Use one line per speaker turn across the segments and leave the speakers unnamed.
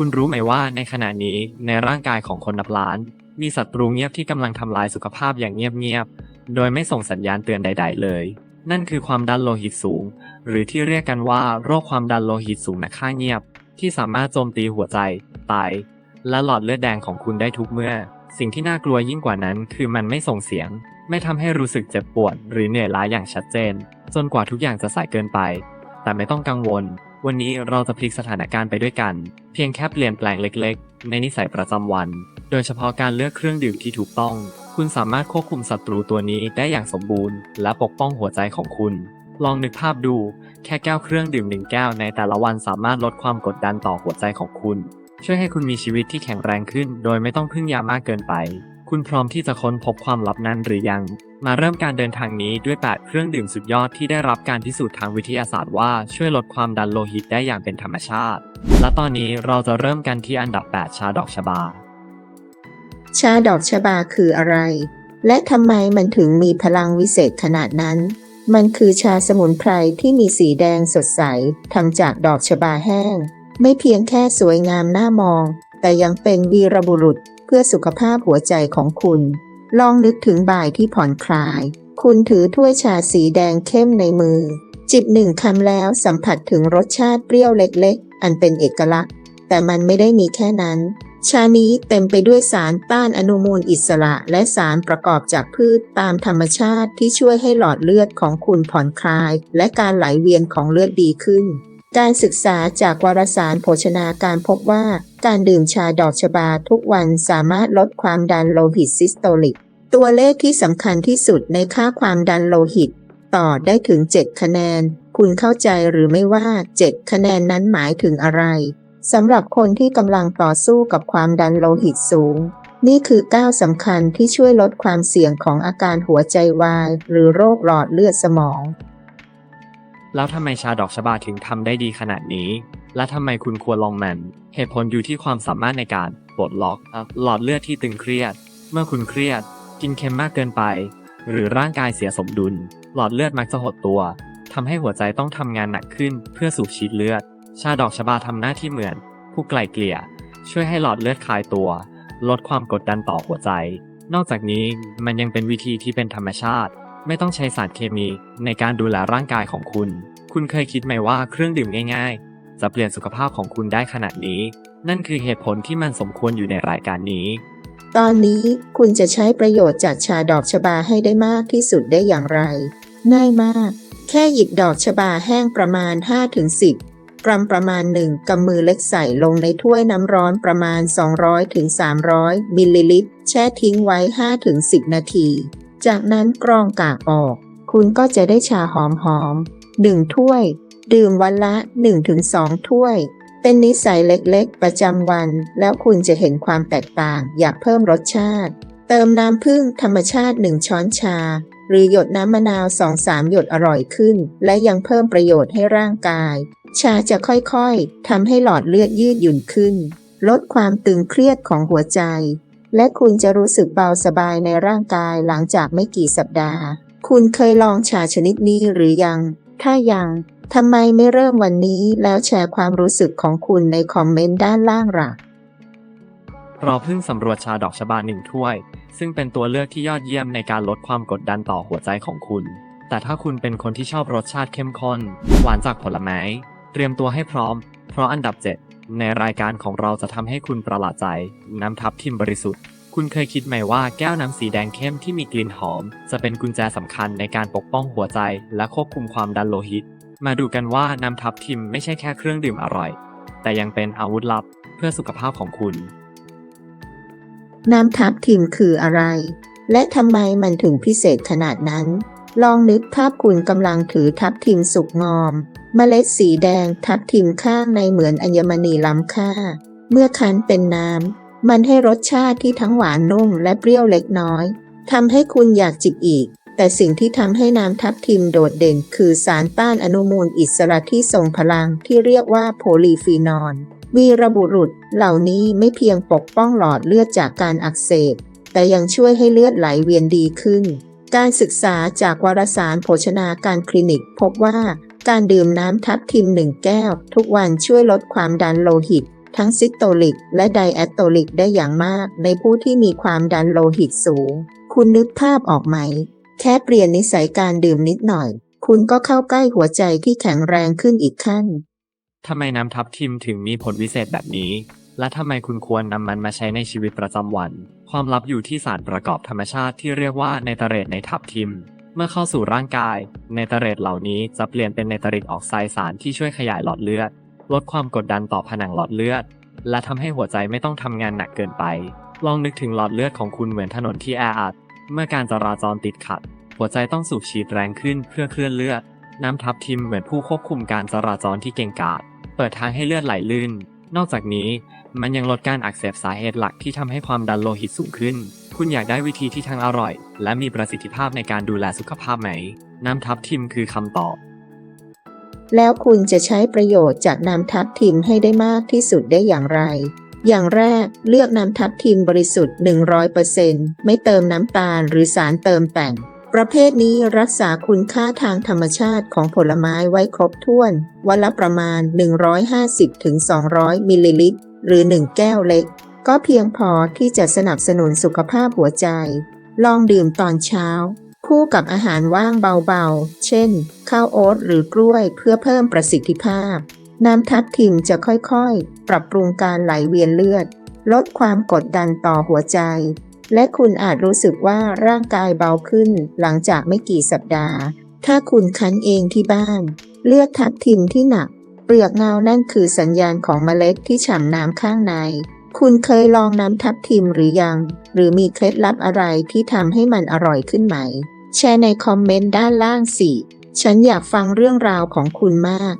คุณรู้ไหมว่าในขณะนี้ในร่างกายของคนนับล้าน มีศัตรูเงียบที่กำลังทำลายสุขภาพอย่างเงียบๆ โดยไม่ส่งสัญญาณเตือนใด ๆ เลย นั่นคือความดันโลหิตสูง หรือที่เรียกกันว่าโรคความดันโลหิตสูงนักฆ่าเงียบ ที่สามารถโจมตีหัวใจไตและหลอดเลือดแดงของคุณได้ทุกเมื่อ สิ่งที่น่ากลัวยิ่งกว่านั้น คือมันไม่ส่งเสียง ไม่ทำให้รู้สึกเจ็บปวด หรือเหนื่อยล้าอย่างชัดเจน จนกว่าทุกอย่างจะสายเกินไป แต่ไม่ต้องกังวล วันนี้เราจะพลิกสถานการณ์ไปด้วยกัน เพียงแค่เปลี่ยนแปลงเล็กๆ ในนิสัยประจำวัน โดยเฉพาะการเลือกเครื่องดื่มที่ถูกต้อง คุณสามารถควบคุมศัตรูตัวนี้ได้อย่างสมบูรณ์ และปกป้องหัวใจของคุณ ลองนึกภาพดู แค่แก้วเครื่องดื่มหนึ่งแก้วในแต่ละวันสามารถลดความกดดันต่อหัวใจของคุณ ช่วยให้คุณมีชีวิตที่แข็งแรงขึ้น โดยไม่ต้องพึ่งยามากเกินไป คุณพร้อมที่จะค้นพบความลับนั้นหรือยัง มาเริ่มการเดินทางนี้ด้วย 8 เครื่องดื่มสุดยอดที่ได้รับการพิสูจน์ทางวิทยาศาสตร์ว่าช่วยลดความดันโลหิตได้อย่างเป็นธรรมชาติ และตอนนี้เราจะเริ่มกันที่อันดับ 8 ชาดอกชบา
ชาดอกชบาคืออะไร และทำไมมันถึงมีพลังวิเศษขนาดนั้น มันคือชาสมุนไพรที่มีสีแดงสดใสทำจากดอกชบาแห้ง ไม่เพียงแค่สวยงามน่ามอง แต่ยังเป็นวีรบุรุษ เพื่อสุขภาพหัวใจของคุณ ลองนึกถึงบ่ายที่ผ่อนคลาย คุณถือถ้วยชาสีแดงเข้มในมือ จิบหนึ่งคำแล้วสัมผัสถึงรสชาติเปรี้ยวเล็กๆ อันเป็นเอกลักษณ์ แต่มันไม่ได้มีแค่นั้น ชานี้เต็มไปด้วยสารต้านอนุมูลอิสระและสารประกอบจากพืชตามธรรมชาติที่ช่วยให้หลอดเลือดของคุณผ่อนคลาย และการไหลเวียนของเลือดดีขึ้น การศึกษาจากวารสารโภชนาการพบว่า การดื่มชาดอกชบาทุกวันสามารถลดความดันโลหิตซิสโตลิก ตัวเลขที่สำคัญที่สุดในค่าความดันโลหิต ต่อได้ถึง 7 คะแนน คุณเข้าใจหรือไม่ว่า 7 คะแนนนั้นหมายถึงอะไรสำหรับคนที่กำลังต่อสู้กับความดันโลหิตสูง นี่คือก้าวสำคัญที่ช่วยลดความเสี่ยงของอาการหัวใจวาย หรือโรคหลอดเลือดสมอง
แล้วทำไมชาดอกชบาถึงทำได้ดีขนาดนี้ และทำไมคุณควรลองมัน เหตุผลอยู่ที่ความสามารถในการปลดล็อกหลอดเลือดที่ตึงเครียด เมื่อคุณเครียด กินเค็มมากเกินไป หรือร่างกายเสียสมดุล หลอดเลือดมักจะหดตัวทำให้หัวใจต้องทำงานหนักขึ้นเพื่อสูบฉีดเลือด ชาดอกชบาทำหน้าที่เหมือน ผู้ไกล่เกลี่ย ช่วยให้หลอดเลือดคลายตัว ลดความกดดันต่อหัวใจ นอกจากนี้มันยังเป็นวิธีที่เป็นธรรมชาติ ไม่ต้องใช้สารเคมีในการดูแลร่างกายของคุณ คุณเคยคิดไหมว่าเครื่องดื่มง่ายๆ จะเปลี่ยนสุขภาพของคุณได้ขนาดนี้ นั่นคือเหตุผลที่มันสมควรอยู่ในรายการนี้
ตอนนี้คุณจะใช้ประโยชน์จากชาดอกชบาให้ได้มากที่สุดได้อย่างไรง่ายมาก แค่หยิบดอกชบาแห้งประมาณ 5-10 กรัมประมาณหนึ่งกำมือเล็กใส่ลงในถ้วยน้ำร้อนประมาณ 200-300 มิลลิลิตร แช่ทิ้งไว้ 5-10 นาที จากนั้นกรองกากออก คุณก็จะได้ชาหอมหอมๆหนึ่งถ้วย ดื่มวันละ 1-2 ถ้วย เป็นนิสัยเล็กๆ ประจำวัน แล้วคุณจะเห็นความแตกต่าง อยากเพิ่มรสชาติ เติมน้ำผึ้งธรรมชาติ 1 ช้อนชา หรือหยดน้ำมะนาว 2-3 หยดอร่อยขึ้น และยังเพิ่มประโยชน์ให้ร่างกาย ชาจะค่อยๆทำให้หลอดเลือดยืดหยุ่นขึ้น ลดความตึงเครียดของหัวใจ และคุณจะรู้สึกเบาสบายในร่างกายหลังจากไม่กี่สัปดาห์ คุณเคยลองชาชนิดนี้หรือยัง ถ้ายังทำไมไม่เริ่มวันนี้แล้วแชร์ความรู้สึกของคุณในคอมเมนต์ด้านล่างล่ะ
เราเพิ่งสำรวจชาดอกชบาหนึ่งถ้วย ซึ่งเป็นตัวเลือกที่ยอดเยี่ยมในการลดความกดดันต่อหัวใจของคุณ แต่ถ้าคุณเป็นคนที่ชอบรสชาติเข้มข้น หวานจากผลไม้ เตรียมตัวให้พร้อม เพราะอันดับ 7 ในรายการของเราจะทำให้คุณประหลาดใจ น้ำทับทิมบริสุทธิ์ คุณเคยคิดไหมว่าแก้วน้ำสีแดงเข้มที่มีกลิ่นหอม จะเป็นกุญแจสำคัญในการปกป้องหัวใจและควบคุมความดันโลหิต มาดูกันว่าน้ำทับทิมไม่ใช่แค่เครื่องดื่มอร่อย แต่ยังเป็นอาวุธลับเพื่อสุขภาพของคุณ
น้ำทับทิมคืออะไร และทำไมมันถึงพิเศษขนาดนั้น ลองนึกภาพคุณกำลังถือทับทิมสุกงอม เมล็ดสีแดงทับทิมข้างในเหมือนอัญมณีล้ำค่า เมื่อคั้นเป็นน้ำ มันให้รสชาติที่ทั้งหวานนุ่มและเปรี้ยวเล็กน้อยทำให้คุณอยากจิบอีก แต่สิ่งที่ทำให้น้ำทับทิมโดดเด่น คือสารต้านอนุมูลอิสระที่ทรงพลังที่เรียกว่าโพลีฟีนอลวีรบุรุษเหล่านี้ไม่เพียงปกป้องหลอดเลือดจากการอักเสบ แต่ยังช่วยให้เลือดไหลเวียนดีขึ้น การศึกษาจากวารสารโภชนาการคลินิกพบว่า การดื่มน้ำทับทิมหนึ่งแก้ว ทุกวันช่วยลดความดันโลหิต ทั้งซิสโตลิก และไดแอสโตลิกได้อย่างมาก ในผู้ที่มีความดันโลหิตสูง คุณนึกภาพออกไหม แค่เปลี่ยนนิสัยการดื่มนิดหน่อย คุณก็เข้าใกล้หัวใจที่แข็งแรงขึ้นอีกขั้น
ทำไมน้ำทับทิมถึงมีผลวิเศษแบบนี้ และทำไมคุณควรนำมันมาใช้ในชีวิตประจำวัน ความลับอยู่ที่สารประกอบธรรมชาติที่เรียกว่าไนเตรตในทับทิม มื่อเข้าสู่ร่างกายไนเตรตเหล่านี้จะเปลี่ยนเป็นไนตริกออกไซด์สารที่ช่วยขยายหลอดเลือด ลดความกดดันต่อผนังหลอดเลือด และทำให้หัวใจไม่ต้องทำงานหนักเกินไป ลองนึกถึงหลอดเลือดของคุณเหมือนถนนที่แออัด เมื่อการจราจรติดขัด หัวใจต้องสูบฉีดแรงขึ้นเพื่อเคลื่อนเลือด น้ำทับทิมเหมือนผู้ควบคุมการจราจรที่เก่งกาจ เปิดทางให้เลือดไหลลื่น นอกจากนี้มันยังลดการอักเสบสาเหตุหลักที่ทำให้ความดันโลหิตสูงขึ้น คุณอยากได้วิธีที่ทั้งอร่อย และมีประสิทธิภาพในการดูแลสุขภาพไหม น้ำทับทิมคือคำตอบ
แล้วคุณจะใช้ประโยชน์จากน้ำทับทิมให้ได้มากที่สุดได้อย่างไร อย่างแรกเลือกน้ำทับทิมบริสุทธิ์ 100%ไม่เติมน้ำตาลหรือสารเติมแต่ง ประเภทนี้รักษาคุณค่าทางธรรมชาติของผลไม้ไว้ครบถ้วน วันละประมาณ 150-200 มิลลิลิตร หรือ 1 แก้วเล็ก ก็เพียงพอที่จะสนับสนุนสุขภาพหัวใจ ลองดื่มตอนเช้า คู่กับอาหารว่างเบาๆ เช่น ข้าวโอ๊ตหรือกล้วยเพื่อเพิ่มประสิทธิภาพ น้ำทับทิมจะค่อยๆ ปรับปรุงการไหลเวียนเลือด ลดความกดดันต่อหัวใจ และคุณอาจรู้สึกว่าร่างกายเบาขึ้นหลังจากไม่กี่สัปดาห์ ถ้าคุณคั้นเองที่บ้าน เลือกทับทิมที่หนัก เปลือกเงานั่นคือสัญญาณของเมล็ดที่ฉ่ำน้ำข้างใน คุณเคยลองน้ำทับทิมหรือยัง หรือมีเคล็ดลับอะไรที่ทำให้มันอร่อยขึ้นไหม แชร์ในคอมเมนต์ด้านล่างสิ ฉันอยากฟังเรื่องราวของคุณมาก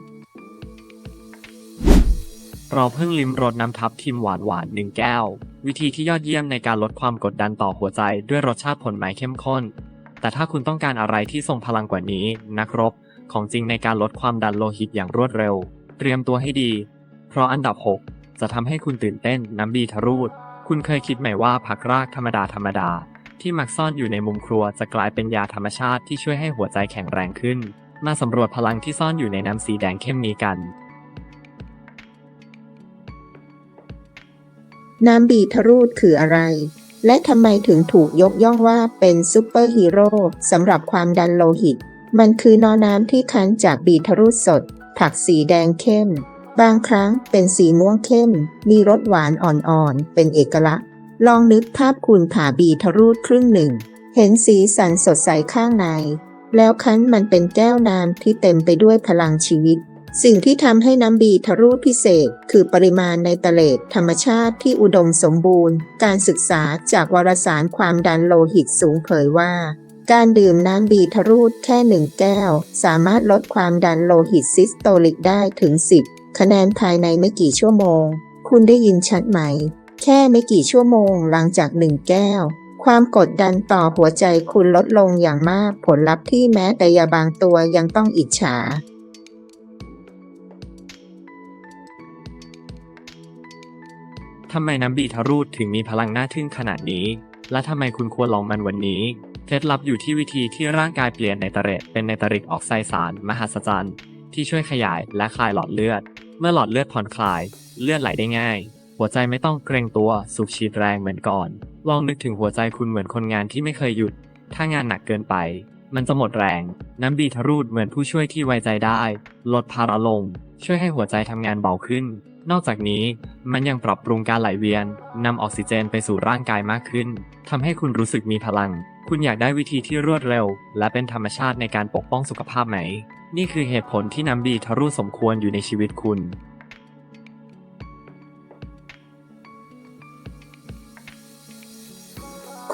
เราเพิ่งลิมรสน้ำทับทิมหวานหวานๆหนึ่งแก้ว วิธีที่ยอดเยี่ยมในการลดความกดดันต่อหัวใจด้วยรสชาติผลไม้เข้มข้น แต่ถ้าคุณต้องการอะไรที่ทรงพลังกว่านี้ นักรบ ของจริงในการลดความดันโลหิตอย่างรวดเร็ว เตรียมตัวให้ดี เพราะอันดับ 6 จะทำให้คุณตื่นเต้นน้ำบีทรูด คุณเคยคิดไหมว่าผักรากธรรมดาธรรมดา ที่มักซ่อนอยู่ในมุมครัวจะกลายเป็นยาธรรมชาติที่ช่วยให้หัวใจแข็งแรงขึ้น มาสำรวจพลังที่ซ่อนอยู่ในน้ำสีแดงเข้มนี้กัน
น้ำบีทรูดคืออะไร และทำไมถึงถูกยกย่องว่าเป็นซูเปอร์ฮีโร่สำหรับความดันโลหิต มันคือนอน้ำที่คั้นจากบีทรูดสด ผักสีแดงเข้ม บางครั้งเป็นสีม่วงเข้ม มีรสหวานอ่อนๆ เป็นเอกลักษณ์ ลองนึกภาพคุณผ่าบีทรูดครึ่งหนึ่ง เห็นสีสันสดใสข้างใน แล้วคั้นมันเป็นแก้วน้ำที่เต็มไปด้วยพลังชีวิต สิ่งที่ทำให้น้ำบีทรูดพิเศษ คือปริมาณในตะเลดธรรมชาติที่อุดมสมบูรณ์ การศึกษาจากวารสารความดันโลหิตสูงเผยว่าการดื่มน้ำบีทรูดแค่หนึ่งแก้ว สามารถลดความดันโลหิตซิสโตลิกได้ถึง 10 คะแนนภายในไม่กี่ชั่วโมง คุณได้ยินชัดไหม แค่ไม่กี่ชั่วโมงหลังจากหนึ่งแก้ว ความกดดันต่อหัวใจคุณลดลงอย่างมากผลลัพธ์ที่แม้แต่ยาบางตัวยังต้องอิจฉา
ทำไมน้ำบีทารูดถึงมีพลังน่าทึ่งขนาดนี้ และทำไมคุณควรลองมันวันนี้ เคล็ดลับอยู่ที่วิธีที่ร่างกายเปลี่ยนไนเตรตเป็นไนตริกออกไซด์สาร มหัศจรรย์ ที่ช่วยขยายและคลายหลอดเลือด เมื่อหลอดเลือดผ่อนคลาย เลือดไหลได้ง่าย หัวใจไม่ต้องเกรงตัวสูบฉีดแรงเหมือนก่อน ลองนึกถึงหัวใจคุณเหมือนคนงานที่ไม่เคยหยุด ถ้างานหนักเกินไป มันจะหมดแรง น้ำบีทรูดเหมือนผู้ช่วยที่ไว้ใจได้ ลดภาระลง ช่วยให้หัวใจทำงานเบาขึ้น นอกจากนี้มันยังปรับปรุงการไหลเวียนนำออกซิเจนไปสู่ร่างกายมากขึ้นทำให้คุณรู้สึกมีพลัง คุณอยากได้วิธีที่รวดเร็ว และเป็นธรรมชาติในการปกป้องสุขภาพไหม นี่คือเหตุผลที่น้ำบีทรูดสมควรอยู่ในชีวิตคุณ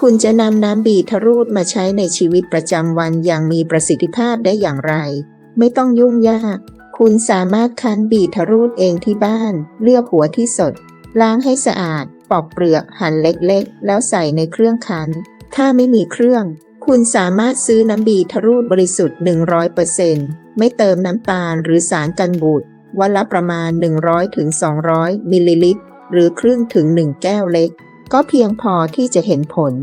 คุณจะนำน้ำบีทรูดมาใช้ในชีวิตประจำวันอย่างมีประสิทธิภาพได้อย่างไร ไม่ต้องยุ่งยาก คุณสามารถคั้นบีทรูดเองที่บ้าน เลือกหัวที่สด ล้างให้สะอาด ปอกเปลือกหั่นเล็กๆ แล้วใส่ในเครื่องคั้น ถ้าไม่มีเครื่อง คุณสามารถซื้อน้ำบีทรูดบริสุทธิ์ 100% ไม่เติมน้ำตาลหรือสารกันบูดวันละประมาณ 100-200 มิลลิลิตร หรือครึ่งถึง 1 แก้วเล็ก ก็เพียงพอที่จะเห็นผล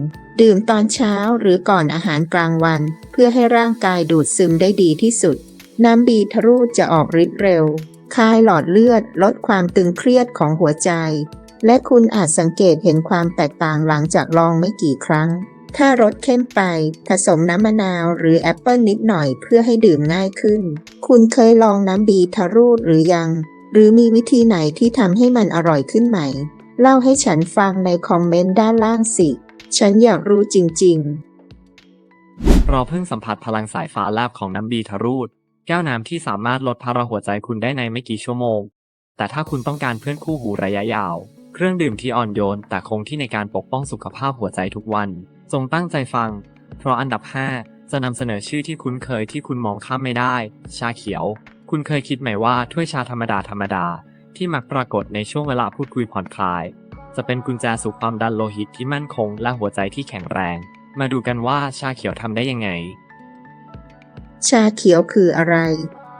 ดื่มตอนเช้าหรือก่อนอาหารกลางวัน เพื่อให้ร่างกายดูดซึมได้ดีที่สุด น้ำบีทรูดจะออกฤทธิ์เร็ว คลายหลอดเลือดลดความตึงเครียดของหัวใจ และคุณอาจสังเกตเห็นความแตกต่างหลังจากลองไม่กี่ครั้ง ถ้ารสเข้มไป ผสมน้ำมะนาวหรือแอปเปิลนิดหน่อยเพื่อให้ดื่มง่ายขึ้น คุณเคยลองน้ำบีทารูดหรือยัง หรือมีวิธีไหนที่ทำให้มันอร่อยขึ้นไหม เล่าให้ฉันฟังในคอมเมนต์ด้านล่างสิ ฉันอยากรู้จริง ๆ
เราเพิ่งสัมผัสพลังสายฟ้าแลบของน้ำบีทารูด แก้วน้ำที่สามารถลดภาระหัวใจคุณได้ในไม่กี่ชั่วโมง แต่ถ้าคุณต้องการเพื่อนคู่หูระยะยาว เครื่องดื่มที่อ่อนโยน แต่คงที่ในการปกป้องสุขภาพหัวใจทุกวัน จงตั้งใจฟัง เพราะอันดับ 5 จะนำเสนอชื่อที่คุ้นเคยที่คุณมองข้ามไม่ได้ ชาเขียว คุณเคยคิดไหมว่าถ้วยชาธรรมดาธรรมดา ที่มักปรากฏในช่วงเวลาพูดคุยผ่อนคลาย จะเป็นกุญแจสู่ความดันโลหิตที่มั่นคง และหัวใจที่แข็งแรง มาดูกันว่าชาเขียวทำได้ยังไง
ชาเขียวคืออะไร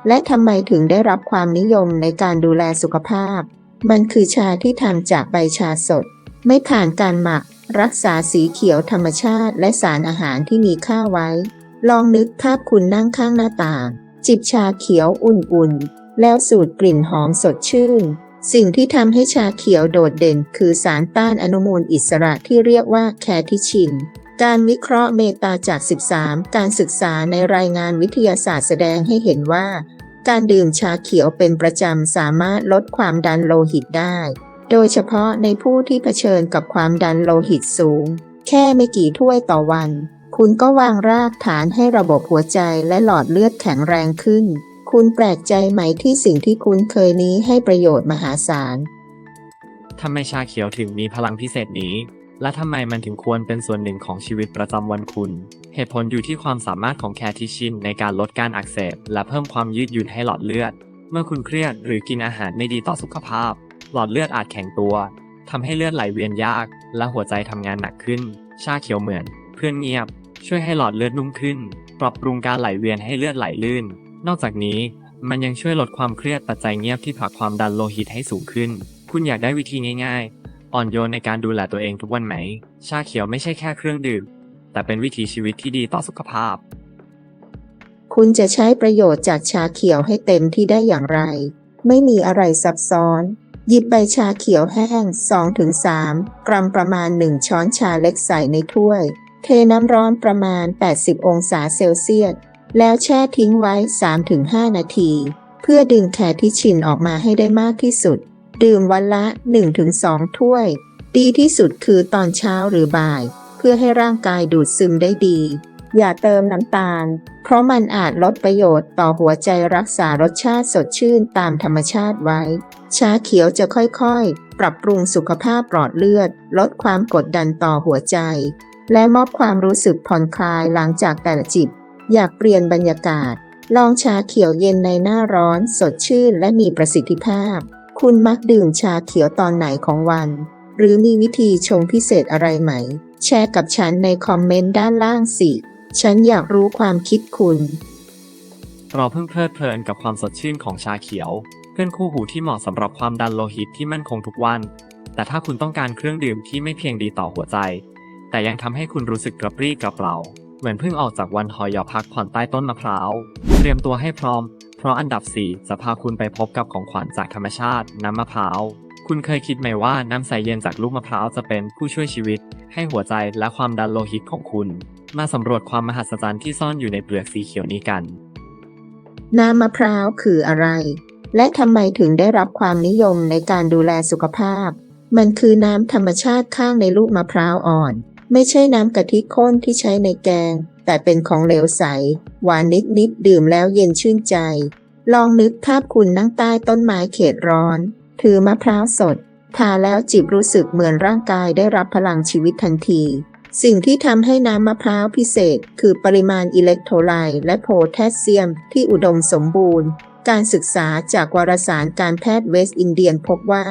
และทำไมถึงได้รับความนิยมในการดูแลสุขภาพ มันคือชาที่ทำจากใบชาสด ไม่ผ่านการหมัก รักษาสีเขียวธรรมชาติและสารอาหารที่มีค่าไว้ ลองนึกภาพคุณนั่งข้างหน้าต่าง จิบชาเขียวอุ่นๆ แล้วสูดกลิ่นหอมสดชื่น สิ่งที่ทำให้ชาเขียวโดดเด่น คือสารต้านอนุมูลอิสระที่เรียกว่าแคทิชิน การวิเคราะห์เมตาจาก 13 การศึกษาในรายงานวิทยาศาสตร์แสดงให้เห็นว่า การดื่มชาเขียวเป็นประจำสามารถลดความดันโลหิตได้ โดยเฉพาะในผู้ที่เผชิญกับความดันโลหิตสูง แค่ไม่กี่ถ้วยต่อวัน คุณก็วางรากฐานให้ระบบหัวใจและหลอดเลือดแข็งแรงขึ้น คุณแปลกใจไหมที่สิ่งที่คุณเคยนี้ให้ประโยชน์มหาศาล
ทำไมชาเขียวถึงมีพลังพิเศษนี้ และทำไมมันถึงควรเป็นส่วนหนึ่งของชีวิตประจำวันคุณ เหตุผลอยู่ที่ความสามารถของแคทิชินในการลดการอักเสบ และเพิ่มความยืดหยุ่นให้หลอดเลือด เมื่อคุณเครียดหรือกินอาหารไม่ดีต่อสุขภาพ หลอดเลือดอาจแข็งตัวทำให้เลือดไหลเวียนยาก และหัวใจทำงานหนักขึ้น ชาเขียวเหมือน เพื่อนเงียบ ช่วยให้หลอดเลือดนุ่มขึ้น ปรับปรุงการไหลเวียนให้เลือดไหลลื่น นอกจากนี้มันยังช่วยลดความเครียดปัจจัยเงียบที่ผลักความดันโลหิตให้สูงขึ้น คุณอยากได้วิธีง่ายๆ อ่อนโยนในการดูแลตัวเองทุกวันไหม ชาเขียวไม่ใช่แค่เครื่องดื่ม แต่เป็นวิถีชีวิตที่ดีต่อสุขภาพ
คุณจะใช้ประโยชน์จากชาเขียวให้เต็มที่ได้อย่างไร ไม่มีอะไรซับซ้อน หยิบใบชาเขียวแห้ง 2-3 กรัมประมาณ 1 ช้อนชาเล็กใส่ในถ้วย เทน้ำร้อนประมาณ 80 องศาเซลเซียส แล้วแช่ทิ้งไว้ 3-5 นาที เพื่อดึงแคทิชินออกมาให้ได้มากที่สุด ดื่มวันละ 1-2 ถ้วย ดีที่สุดคือตอนเช้าหรือบ่าย เพื่อให้ร่างกายดูดซึมได้ดี อย่าเติมน้ำตาล เพราะมันอาจลดประโยชน์ต่อหัวใจรักษารสชาติสดชื่นตามธรรมชาติไว้ ชาเขียวจะค่อยๆ ปรับปรุงสุขภาพปลอดเลือด ลดความกดดันต่อหัวใจ และมอบความรู้สึกผ่อนคลายหลังจากแต่ละจิบ อยากเปลี่ยนบรรยากาศ ลองชาเขียวเย็นในหน้าร้อน สดชื่นและมีประสิทธิภาพ คุณมักดื่มชาเขียวตอนไหนของวัน หรือมีวิธีชงพิเศษอะไรไหม แชร์กับฉันในคอมเมนต์ด้านล่างสิ ฉันอยากรู้ความคิดคุณ
เราเพิ่งเพลิดเพลินกับความสดชื่นของชาเขียว เพื่อนคู่หูที่เหมาะสำหรับความดันโลหิตที่มั่นคงทุกวัน แต่ถ้าคุณต้องการเครื่องดื่มที่ไม่เพียงดีต่อหัวใจ แต่ยังทำให้คุณรู้สึกกระปรี้กระเปร่า เหมือนเพิ่งออกจากวันหอยอพักผ่อนใต้ต้นมะพร้าว เตรียมตัวให้พร้อม เพราะอันดับ 4 จะพาคุณไปพบกับของขวัญจากธรรมชาติ น้ำมะพร้าว คุณเคยคิดไหมว่าน้ำใสเย็นจากลูกมะพร้าวจะเป็นผู้ช่วยชีวิต ให้หัวใจและความดันโลหิตของคุณ มาสำรวจความมหัศจรรย์ที่ซ่อนอยู่ในเปลือกสีเขียวนี้กัน
น้ำมะพร้าวคืออะไร และทำไมถึงได้รับความนิยมในการดูแลสุขภาพ มันคือน้ำธรรมชาติข้างในลูกมะพร้าวอ่อน ไม่ใช่น้ำกะทิข้นที่ใช้ในแกง แต่เป็นของเหลวใส หวานนิดนิดๆดื่มแล้วเย็นชื่นใจ ลองนึกภาพคุณนั่งใต้ต้นไม้เขตร้อน ถือมะพร้าวสดทาแล้วจิบรู้สึกเหมือนร่างกายได้รับพลังชีวิตทันที สิ่งที่ทำให้น้ำมะพร้าวพิเศษ คือปริมาณอิเล็กโทรไลต์และโพแทสเซียมที่อุดมสมบูรณ์ การศึกษาจากวารสารการแพทย์เวสต์อินเดียนพบว่า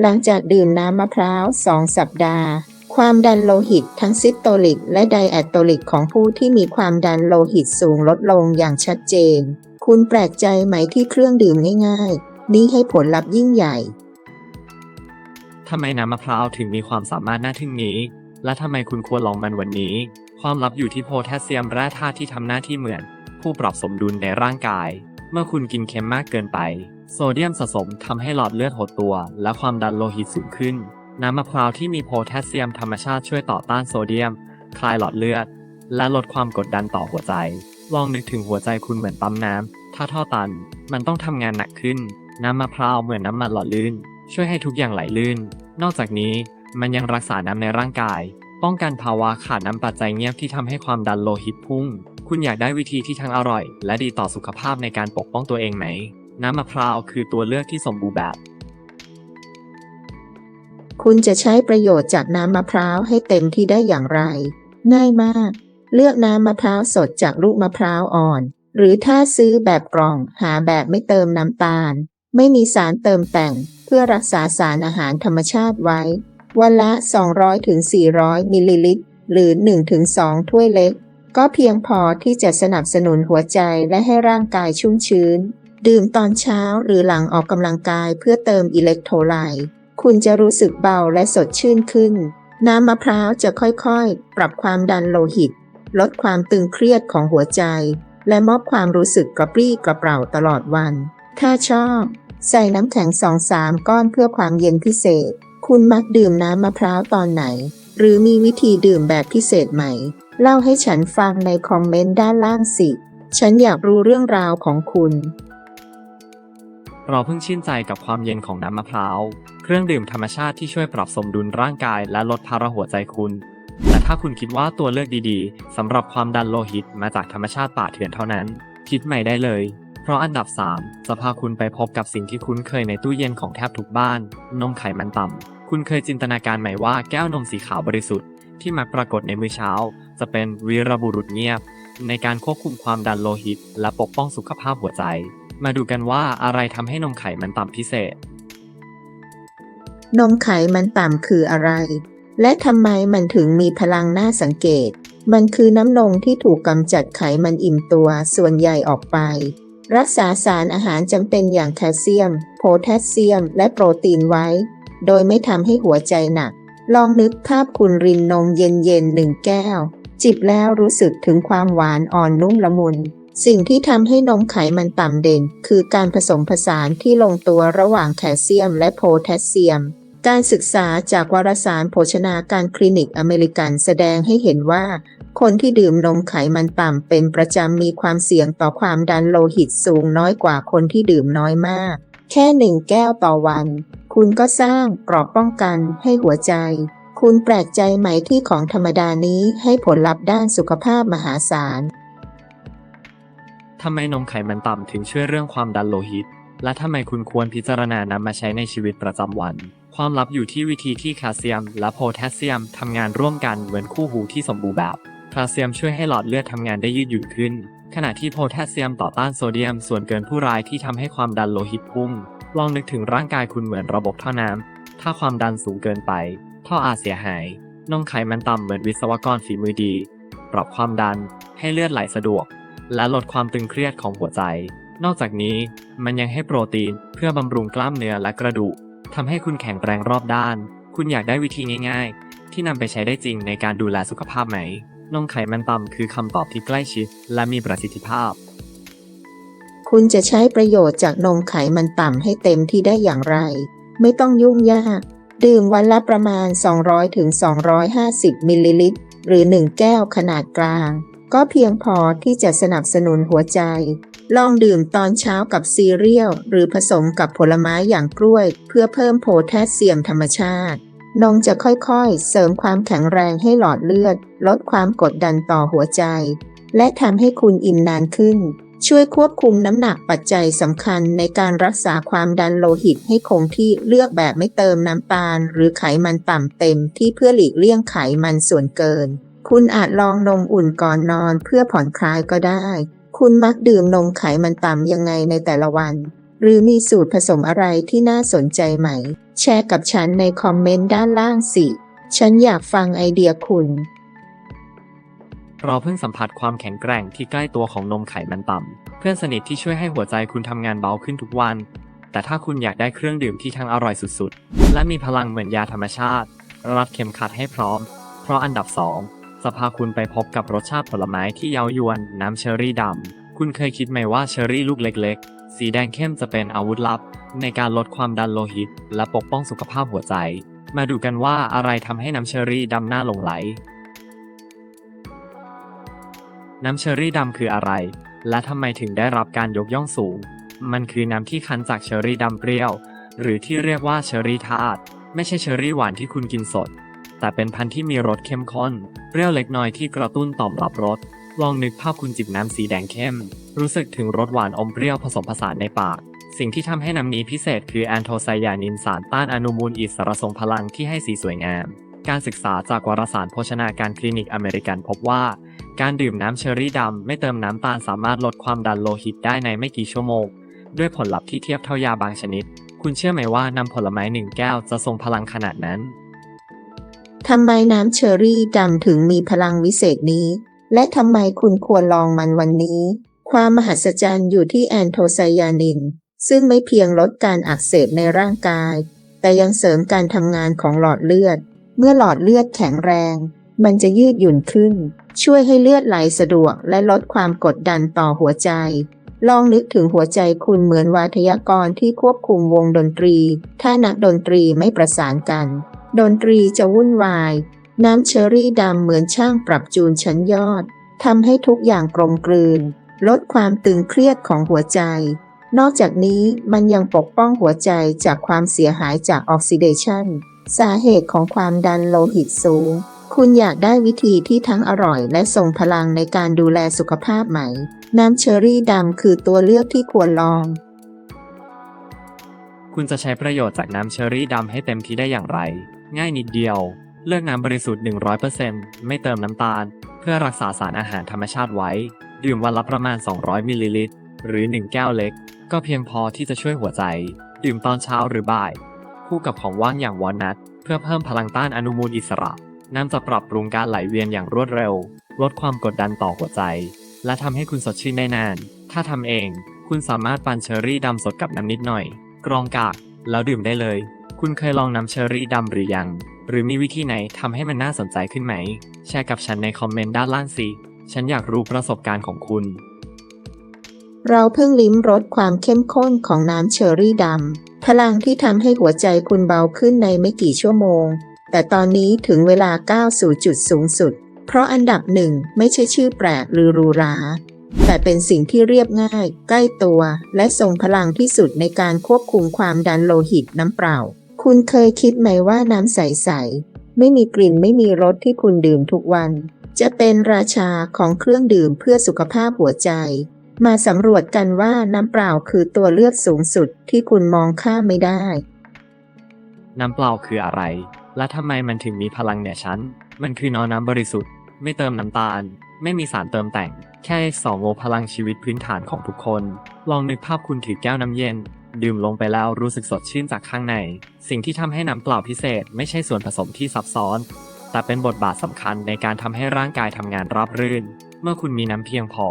หลังจากดื่มน้ำมะพร้าว 2 สัปดาห์ ความดันโลหิตทั้งซิสโตลิก และไดแอตโตลิกของผู้ที่มีความดันโลหิตสูงลดลงอย่างชัดเจน คุณแปลกใจไหมที่เครื่องดื่มง่ายๆ นี้ให้ผลลัพธ์ยิ่งใหญ่
ทำไมน้ำมะพร้าวถึงมีความสามารถน่าทึ่งนี้ และทำไมคุณควรลองมันวันนี้ ความลับอยู่ที่โพแทสเซียมแร่ธาตุที่ทำหน้าที่เหมือน ผู้ปรับสมดุลในร่างกาย เมื่อคุณกินเค็มมากเกินไป โซเดียมสะสมทำให้หลอดเลือดหดตัว และความดันโลหิตสูงขึ้น น้ำมะพร้าวที่มีโพแทสเซียมธรรมชาติช่วยต่อต้านโซเดียม คลายหลอดเลือด และลดความกดดันต่อหัวใจ ลองนึกถึงหัวใจคุณเหมือนปั๊มน้ำถ้าท่อตัน มันต้องทำงานหนักขึ้น น้ำมะพร้าวเหมือนน้ำมันหล่อลื่น ช่วยให้ทุกอย่างไหลลื่น นอกจากนี้ มันยังรักษาน้ำในร่างกาย ป้องกันภาวะขาดน้ำปัจจัยเงียบที่ทำให้ความดันโลหิตพุ่ง คุณอยากได้วิธีที่ทั้งอร่อย และดีต่อสุขภาพในการปกป้องตัวเองไหม น้ำมะพร้าวคือตัวเลือกที่สมบูรณ์แบบ
คุณจะใช้ประโยชน์จากน้ำมะพร้าวให้เต็มที่ได้อย่างไร ง่ายมาก เลือกน้ำมะพร้าวสดจากลูกมะพร้าวอ่อน หรือถ้าซื้อแบบกล่องหาแบบไม่เติมน้ำตาล ไม่มีสารเติมแต่ง เพื่อรักษาสารอาหารธรรมชาติไว้ วันละ 200-400 มิลลิลิตร หรือ 1-2 ถ้วยเล็ก ก็เพียงพอที่จะสนับสนุนหัวใจและให้ร่างกายชุ่มชื้น ดื่มตอนเช้าหรือหลังออกกำลังกายเพื่อเติมอิเล็กโทรไลต์คุณจะรู้สึกเบาและสดชื่นขึ้น น้ำมะพร้าวจะค่อยๆ ปรับความดันโลหิต ลดความตึงเครียดของหัวใจ และมอบความรู้สึกกระปรี้กระเปร่าตลอดวัน ถ้าชอบ ใส่น้ำแข็งสองสามก้อนเพื่อความเย็นพิเศษ คุณมักดื่มน้ำมะพร้าวตอนไหน หรือมีวิธีดื่มแบบพิเศษไหม เล่าให้ฉันฟังในคอมเมนต์ด้านล่างสิ ฉันอยากรู้เรื่องราวของคุณ
เราเพิ่งชื่นใจกับความเย็นของน้ำมะพร้าว เครื่องดื่มธรรมชาติที่ช่วยปรับสมดุลร่างกายและลดภาระหัวใจคุณ แต่ถ้าคุณคิดว่าตัวเลือกดีๆสำหรับความดันโลหิตมาจากธรรมชาติป่าเถื่อนเท่านั้น คิดใหม่ได้เลย เพราะอันดับ 3 จะพาคุณไปพบกับสิ่งที่คุ้นเคยในตู้เย็นของแทบทุกบ้าน นมไขมันต่ำ คุณเคยจินตนาการไหมว่าแก้วนมสีขาวบริสุทธิ์ที่มักปรากฏในมื้อเช้า จะเป็นวีรบุรุษเงียบ ในการควบคุมความดันโลหิต และปกป้องสุขภาพหัวใจ มาดูกันว่าอะไรทำให้นมไขมันต่ำพิเศษ
นมไขมันต่ำคืออะไร และทำไมมันถึงมีพลังน่าสังเกต มันคือน้ำนมที่ถูกกำจัดไขมันอิ่มตัวส่วนใหญ่ออกไป รักษาสารอาหารจำเป็นอย่างแคลเซียม โพแทสเซียม และโปรตีนไว้ โดยไม่ทำให้หัวใจหนัก ลองนึกภาพคุณรินนมเย็นๆหนึ่งแก้ว จิบแล้วรู้สึกถึงความหวานอ่อนนุ่มละมุน สิ่งที่ทำให้นมไขมันต่ำเด่น คือการผสมผสานที่ลงตัวระหว่างแคลเซียม และโพแทสเซียม การศึกษาจากวารสารโภชนาการคลินิกอเมริกันแสดงให้เห็นว่า คนที่ดื่มนมไขมันต่ำเป็นประจำมีความเสี่ยงต่อความดันโลหิตสูงน้อยกว่าคนที่ดื่มน้อยมาก แค่หนึ่งแก้วต่อวัน คุณก็สร้างเกราะป้องกันให้หัวใจ คุณแปลกใจไหมที่ของธรรมดานี้ให้ผลลัพธ์ด้านสุขภาพมหาศาล
ทำไมนมไขมันต่ำถึงช่วยเรื่องความดันโลหิต และทำไมคุณควรพิจารณานำมาใช้ในชีวิตประจำวัน ความลับอยู่ที่วิธีที่แคลเซียม และโพแทสเซียมทำงานร่วมกันเหมือนคู่หูที่สมบูรณ์แบบ คลเซียมช่วยให้หลอดเลือดทำงานได้ยืดหยุ่นขึ้น ขณะที่โพแทสเซียมต่อต้านโซเดียมส่วนเกินผู้ร้ายที่ทำให้ความดันโลหิตพุ่ง ลองนึกถึงร่างกายคุณเหมือนระบบท่อน้ำ ถ้าความดันสูงเกินไป ท่ออาจเสียหายนมไขมันต่ำเหมือนวิศวกรฝีมือดี ปรับความดันให้เลือดไหลสะดวก และลดความตึงเครียดของหัวใจ นอกจากนี้มันยังให้โปรตีนเพื่อบำรุงกล้ามเนื้อและกระดูกทำให้คุณแข็งแรงรอบด้าน คุณอยากได้วิธีง่าย ๆ ที่นำไปใช้ได้จริงในการดูแลสุขภาพไหม นมไขมันต่ำคือคำตอบที่ใกล้ชิด และมีประสิทธิภาพ
คุณจะใช้ประโยชน์จากนมไขมันต่ำให้เต็มที่ได้อย่างไร ไม่ต้องยุ่งยาก ดื่มวันละประมาณ 200ถึง250 มิลลิลิตร หรือ 1 แก้วขนาดกลาง ก็เพียงพอที่จะสนับสนุนหัวใจ ลองดื่มตอนเช้ากับซีเรียลหรือผสมกับผลไม้อย่างกล้วย เพื่อเพิ่มโพแทสเซียมธรรมชาติ นมจะค่อยๆ เสริมความแข็งแรงให้หลอดเลือด ลดความกดดันต่อหัวใจ และทำให้คุณอิ่มนานขึ้น ช่วยควบคุมน้ำหนักปัจจัยสำคัญในการรักษาความดันโลหิตให้คงที่เลือกแบบไม่เติมน้ำตาล หรือไขมันต่ำเต็มที่เพื่อหลีกเลี่ยงไขมันส่วนเกิน คุณอาจลองนมอุ่นก่อนนอนเพื่อผ่อนคลายก็ได้ คุณมักดื่มนมไขมันต่ำยังไงในแต่ละวัน หรือมีสูตรผสมอะไรที่น่าสนใจไหม แชร์กับฉันในคอมเมนต์ด้านล่างสิ ฉันอยากฟังไอเดียคุณ
เราเพิ่งสัมผัสความแข็งแกร่งที่ใกล้ตัวของนมไขมันต่ำ เพื่อนสนิทที่ช่วยให้หัวใจคุณทำงานเบาขึ้นทุกวัน แต่ถ้าคุณอยากได้เครื่องดื่มที่ทั้งอร่อยสุดๆ และมีพลังเหมือนยาธรรมชาติ รัดเข็มขัดให้พร้อม เพราะอันดับ2จะพาคุณไปพบกับรสชาติผลไม้ที่เย้ายวน น้ำเชอร์รี่ดำ คุณเคยคิดไหมว่าเชอร์รี่ลูกเล็กๆ สีแดงเข้มจะเป็นอาวุธลับ ในการลดความดันโลหิต และปกป้องสุขภาพหัวใจ มาดูกันว่าอะไรทำให้น้ำเชอรี่ดำหน้าหลงไหล น้ำเชอรี่ดำคืออะไร และทำไมถึงได้รับการยกย่องสูง มันคือน้ำที่คั้นจากเชอรี่ดำเปรี้ยว หรือที่เรียกว่าเชอรี่ทาดไม่ใช่เชอรี่หวานที่คุณกินสด แต่เป็นพันธุ์ที่มีรสเข้มข้น เปรี้ยวเล็กน้อยที่กระตุ้นต่อมรับรส ลองนึกภาพคุณจิบน้ำสีแดงเข้ม รู้สึกถึงรสหวานอมเปรี้ยวผสมผสานในปาก สิ่งที่ทำให้น้ำนี้พิเศษคือแอนโทไซยานินสารต้านอนุมูลอิสระทรงพลังที่ให้สีสวยงาม การศึกษาจากวารสารโภชนาการคลินิกอเมริกันพบว่า การดื่มน้ำเชอร์รี่ดำไม่เติมน้ำตาลสามารถลดความดันโลหิตได้ในไม่กี่ชั่วโมง ด้วยผลลัพธ์ที่เทียบเท่ายาบางชนิด คุณเชื่อไหมว่าน้ำผลไม้หนึ่งแก้วจะทรงพลังขนาดนั้น
ทำไมน้ำเชอรี่ดำถึงมีพลังวิเศษนี้ และทำไมคุณควรลองมันวันนี้ ความมหัศจรรย์อยู่ที่แอนโทไซยานิน ซึ่งไม่เพียงลดการอักเสบในร่างกาย แต่ยังเสริมการทำงานของหลอดเลือด เมื่อหลอดเลือดแข็งแรง มันจะยืดหยุ่นขึ้น ช่วยให้เลือดไหลสะดวกและลดความกดดันต่อหัวใจ ลองนึกถึงหัวใจคุณเหมือนวาทยากรที่ควบคุมวงดนตรี ถ้านักดนตรีไม่ประสานกัน ดนตรีจะวุ่นวาย น้ำเชอรี่ดำเหมือนช่างปรับจูนชั้นยอดทำให้ทุกอย่างกลมกลืน ลดความตึงเครียดของหัวใจ นอกจากนี้มันยังปกป้องหัวใจจากความเสียหายจากออกซิเดชันสาเหตุของความดันโลหิตสูง คุณอยากได้วิธีที่ทั้งอร่อยและทรงพลังในการดูแลสุขภาพไหม น้ำเชอรี่ดำคือตัวเลือกที่ควรลอง
คุณจะใช้ประโยชน์จากน้ำเชอร์รี่ดำให้เต็มที่ได้อย่างไร ง่ายนิดเดียว เลือกน้ำบริสุทธิ์ 100%ไม่เติมน้ำตาล เพื่อรักษาสารอาหารธรรมชาติไว้ ดื่มวันละประมาณ 200 มิลลิลิตร หรือ 1 แก้วเล็ก ก็เพียงพอที่จะช่วยหัวใจ ดื่มตอนเช้าหรือบ่าย คู่กับของว่างอย่างวอลนัทเพื่อเพิ่มพลังต้านอนุมูลอิสระน้ำจะปรับปรุงการไหลเวียนอย่างรวดเร็ว ลดความกดดันต่อหัวใจ และทำให้คุณสดชื่นได้นาน ถ้าทำเอง คุณสามารถปั่นเชอร์รี่ดำสดกับน้ำนิดหน่อย กรองกาก แล้วดื่มได้เลย คุณเคยลองน้ำเชอร์รี่ดำหรือยัง หรือมีวิธีไหนทำให้มันน่าสนใจขึ้นไหม แชร์กับฉันในคอมเมนต์ด้านล่างสิ ฉันอยากรู้ประสบการณ์ของคุณ
เราเพิ่งลิ้มรสความเข้มข้นของน้ำเชอร์รี่ดำ พลังที่ทำให้หัวใจคุณเบาขึ้นในไม่กี่ชั่วโมง แต่ตอนนี้ถึงเวลาก้าวสู่จุดสูงสุด เพราะอันดับหนึ่งไม่ใช่ชื่อแปลกหรือหรูหรา แต่เป็นสิ่งที่เรียบง่าย ใกล้ตัว และทรงพลังที่สุดในการควบคุมความดันโลหิตน้ำเปล่า คุณเคยคิดไหมว่าน้ำใสๆไม่มีกลิ่นไม่มีรสที่คุณดื่มทุกวัน จะเป็นราชาของเครื่องดื่มเพื่อสุขภาพหัวใจ มาสำรวจกันว่าน้ำเปล่าคือตัวเลือกสูงสุดที่คุณมองข้ามไม่ได้
น้ำเปล่าคืออะไร และทำไมมันถึงมีพลังเหนือชั้นมันคือน้ำน้ำบริสุทธิ์ ไม่เติมน้ำตาล ไม่มีสารเติมแต่ง แค่สองโมพลังชีวิตพื้นฐานของทุกคน ลองนึกภาพคุณถือแก้วน้ำเย็น ดื่มลงไปแล้วรู้สึกสดชื่นจากข้างใน สิ่งที่ทำให้น้ำเปล่าพิเศษ ไม่ใช่ส่วนผสมที่ซับซ้อน แต่เป็นบทบาทสำคัญในการทำให้ร่างกายทำงานราบรื่น เมื่อคุณมีน้ำเพียงพอ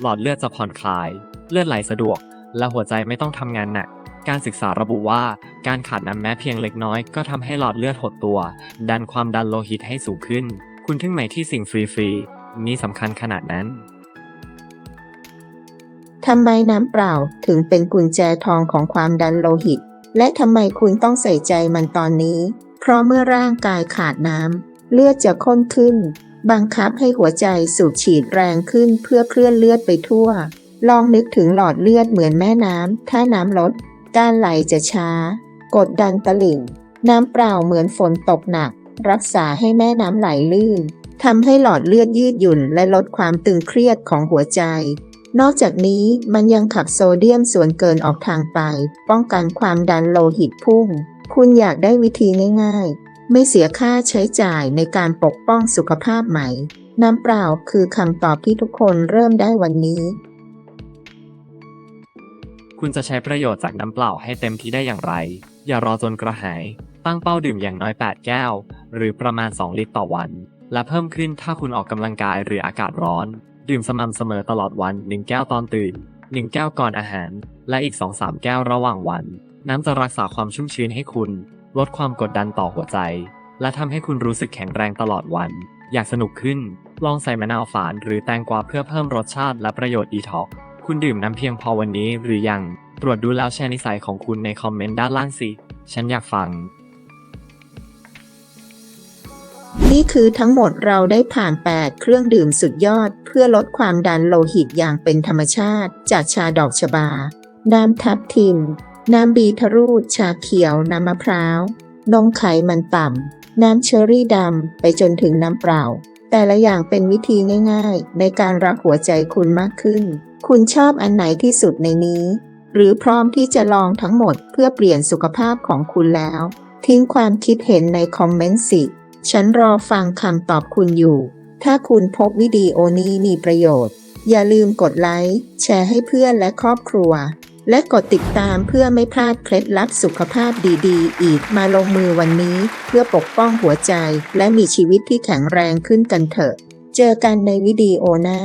หลอดเลือดจะผ่อนคลาย เลือดไหลสะดวก และหัวใจไม่ต้องทำงานหนัก การศึกษาระบุว่าการขาดน้ำแม้เพียงเล็กน้อยก็ทำให้หลอดเลือดหดตัว ดันความดันโลหิตให้สูงขึ้น คุณทึ่งไหมที่สิ่งฟรีๆนี้สำคัญขนาดนั้น
ทำไมน้ำเปล่าถึงเป็นกุญแจทองของความดันโลหิต และทำไมคุณต้องใส่ใจมันตอนนี้ เพราะเมื่อร่างกายขาดน้ำ เลือดจะข้นขึ้น บังคับให้หัวใจสูบฉีดแรงขึ้นเพื่อเคลื่อนเลือดไปทั่ว ลองนึกถึงหลอดเลือดเหมือนแม่น้ำ ถ้าน้ำลด การไหลจะช้า กดดันตลิ่ง น้ำเปล่าเหมือนฝนตกหนัก รักษาให้แม่น้ำไหลลื่นทำให้หลอดเลือดยืดหยุ่นและลดความตึงเครียดของหัวใจ นอกจากนี้มันยังขับโซเดียมส่วนเกินออกทางไป ป้องกันความดันโลหิตพุ่ง คุณอยากได้วิธีง่ายๆ ไม่เสียค่าใช้จ่ายในการปกป้องสุขภาพใหม่น้ำเปล่าคือคำตอบที่ทุกคนเริ่มได้วันนี้
คุณจะใช้ประโยชน์จากน้ำเปล่าให้เต็มที่ได้อย่างไร อย่ารอจนกระหาย ตั้งเป้าดื่มอย่างน้อย 8 แก้ว หรือประมาณ 2 ลิตรต่อวัน และเพิ่มขึ้นถ้าคุณออกกำลังกายหรืออากาศร้อน ดื่มสม่ำเสมอตลอดวัน 1 แก้วตอนตื่น 1 แก้วก่อนอาหาร และอีก 2-3 แก้วระหว่างวัน น้ำจะรักษาความชุ่มชื้นให้คุณ ลดความกดดันต่อหัวใจ และทำให้คุณรู้สึกแข็งแรงตลอดวัน อยากสนุกขึ้น ลองใส่มะนาวฝานหรือแตงกวาเพื่อเพิ่มรสชาติและประโยชน์ดีท็อกคุณดื่มน้ำเพียงพอวันนี้หรือยัง ตรวจดูแล้วแชร์นิสัยของคุณในคอมเมนต์ด้านล่างสิ ฉันอยากฟัง
นี่คือทั้งหมดเราได้ผ่าน 8 เครื่องดื่มสุดยอด เพื่อลดความดันโลหิตอย่างเป็นธรรมชาติ จากชาดอกชบา น้ำทับทิม น้ำบีทรูทชาเขียว น้ำมะพร้าว นมไขมันต่ำ น้ำเชอร์รี่ดำ ไปจนถึงน้ำเปล่า แต่ละอย่างเป็นวิธีง่าย ๆ ในการรักหัวใจคุณมากขึ้น คุณชอบอันไหนที่สุดในนี้ หรือพร้อมที่จะลองทั้งหมดเพื่อเปลี่ยนสุขภาพของคุณแล้ว ทิ้งความคิดเห็นในคอมเมนต์สิ ฉันรอฟังคำตอบคุณอยู่ ถ้าคุณพบวิดีโอนี้มีประโยชน์ อย่าลืมกดไลค์ แชร์ให้เพื่อนและครอบครัว และกดติดตามเพื่อไม่พลาดเคล็ดลับสุขภาพดีๆ อีกมาลงมือวันนี้เพื่อปกป้องหัวใจและมีชีวิตที่แข็งแรงขึ้นกันเถอะ เจอกันในวิดีโอหน้า